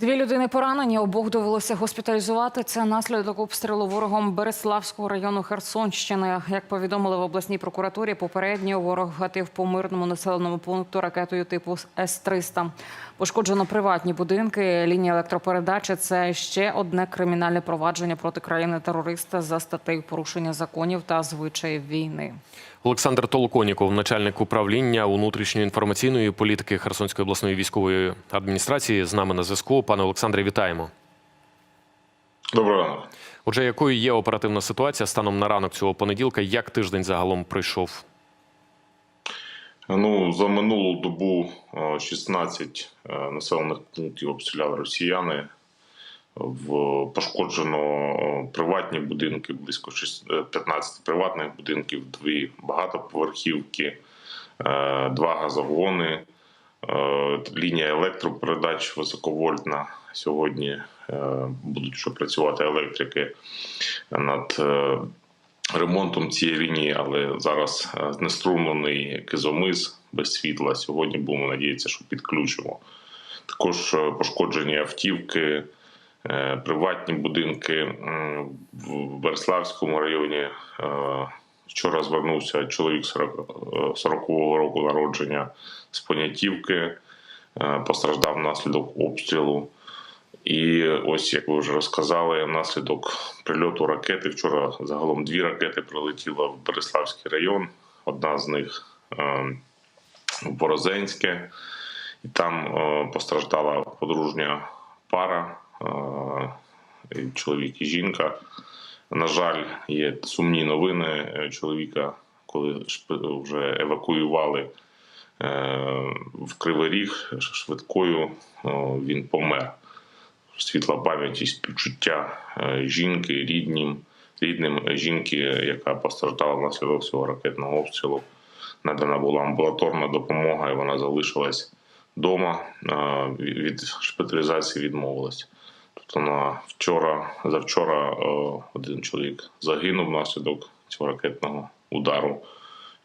Дві людини поранені, обох довелося госпіталізувати. Це наслідок обстрілу ворогом Береславського району Херсонщини. Як повідомили в обласній прокуратурі, попередньо ворог гатив по мирному населеному пункту ракетою типу С-300. Пошкоджено приватні будинки, лінії електропередачі. Це ще одне кримінальне провадження проти країни-терориста за статтею порушення законів та звичаїв війни. Олександр Толоконіков, начальник управління внутрішньої інформаційної політики Херсонської обласної військової адміністрації, з нами на зв'язку. Пане Олександре, вітаємо. Доброго ранку. Отже, якою є оперативна ситуація станом на ранок цього понеділка? Як тиждень загалом пройшов? Ну за минулу добу е, 16 е, населених пунктів обстріляли росіяни. В пошкоджено е, приватні будинки, близько шість- е, 15 приватних будинків, дві багатоповерхівки, е, два газогони, е, лінія електропередач високовольтна. Сьогодні е, будуть вже працювати електрики над е, ремонтом цієї лінії, але зараз е, знеструмлений кизомис без світла. Сьогодні будемо надіятися, що підключимо. Також е, пошкоджені автівки, е, приватні будинки в Береславському районі. Вчора звернувся чоловік 40 е, 40-го року народження з Понятівки, е, постраждав внаслідок обстрілу. І ось як ви вже розказали, внаслідок прильоту ракети. Вчора загалом дві ракети прилетіло в Береславський район. Одна з них е, в Борозенське, і там постраждала подружня пара, чоловік і жінка. На жаль, є сумні новини е, чоловіка, коли вже евакуювали е, в Кривий Ріг швидкою, він помер світла пам'ять і співчуття е, жінки, ріднім, рідним жінки, яка постраждала внаслідок цього ракетного обстрілу. Надана була амбулаторна допомога, і вона залишилась вдома. від шпиталізації відмовилась. Тобто на вчора, завчора е, один чоловік загинув внаслідок цього ракетного удару,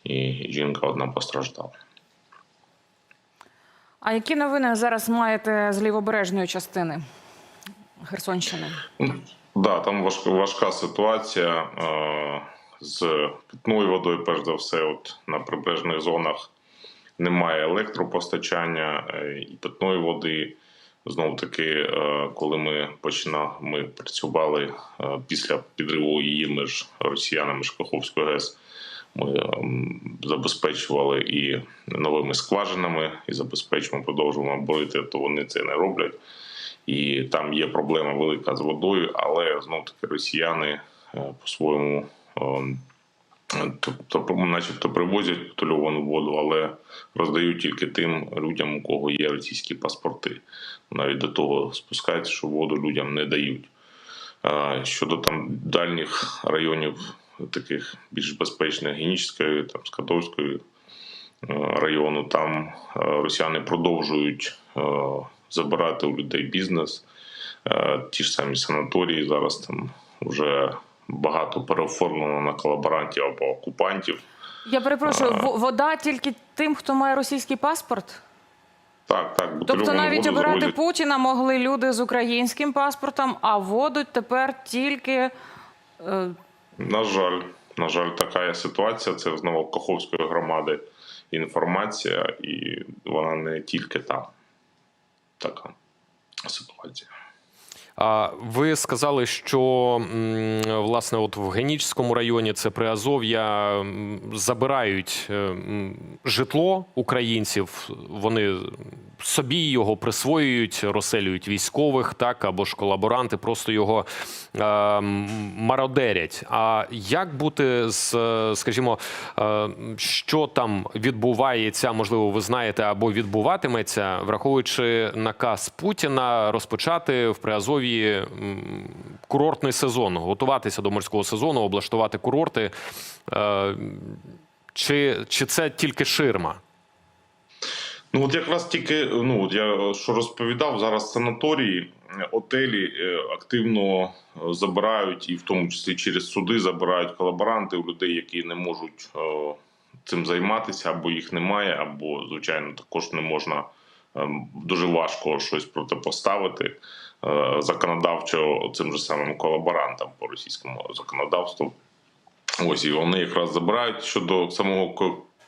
і жінка одна постраждала. А які новини зараз маєте з лівобережної частини Херсонщини? Да, там важка, важка ситуація е, з питною водою. Перш за все, от на прибережних зонах немає електропостачання е, і питної води. Знов таки, е, коли ми починали, ми працювали е, після підриву її між росіянами з Каховської ГЕС. Ми ем, забезпечували і новими скважинами, і забезпечуємо, продовжуємо борити, то вони це не роблять і там є проблема велика з водою, але знов таки росіяни е, по-своєму, тобто, начебто, привозять бутильовану воду, але роздають тільки тим людям, у кого є російські паспорти. Навіть до того спускаються, що воду людям не дають. Щодо там дальніх районів, таких більш безпечних Генічської, там Скадовської е, району, там е, росіяни продовжують е, забирати у людей бізнес. Ті ж самі санаторії зараз там вже багато переоформлено на колаборантів або окупантів. Я перепрошую, в- вода тільки тим, хто має російський паспорт? Так, так, Тобто навіть обирати звозять. Путіна могли люди з українським паспортом, а воду тепер тільки е, На жаль, на жаль, така є ситуація. Це знову Каховської громади інформація, і вона не тільки там. Така ситуація. Ви сказали, що власне, от в Генічському районі це Приазов'я забирають е, житло українців. Вони собі його присвоюють, розселюють військових, так або ж колаборанти, просто його е, мародерять. А як бути з, е, скажімо, е, що там відбувається, можливо, ви знаєте, або відбуватиметься, враховуючи наказ Путіна розпочати в Приазов'ї курортний сезон, готуватися до морського сезону, облаштувати курорти. Е, Чи, чи це тільки ширма? Ну от якраз тільки ну от я що розповідав зараз санаторії, отелі е, активно е, забирають, і в тому числі через суди забирають колаборанти у людей, які не можуть е, цим займатися, або їх немає, або звичайно також не можна ем, дуже важко щось протипоставити законодавчо цим же самим колаборантам по російському законодавству. Ось і вони якраз забирають щодо самого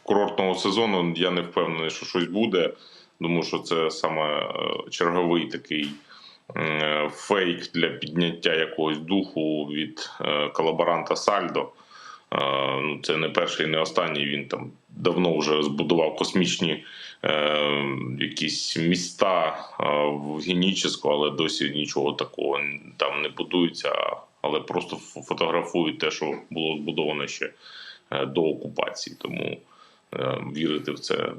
курортного сезону. Я не впевнений, що щось буде. Думаю, що це саме е, черговий такий е, фейк для підняття якогось духу від е, колаборанта Сальдо. Ну, це не перший, не останній. Він там давно вже збудував космічні якісь міста в Генічеську, але досі нічого такого там не будується, але просто фотографують те, що було збудовано ще до окупації. Тому вірити в це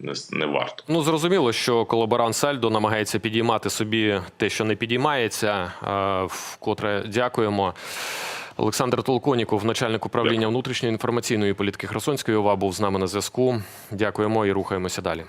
не, не варто. Ну зрозуміло, що колаборант Сальдо намагається підіймати собі те, що не підіймається. Е, Вкотре дякуємо. Олександр Толконіков, начальник управління внутрішньої інформаційної політики Херсонської ОВА, був з нами на зв'язку. Дякуємо і рухаємося далі.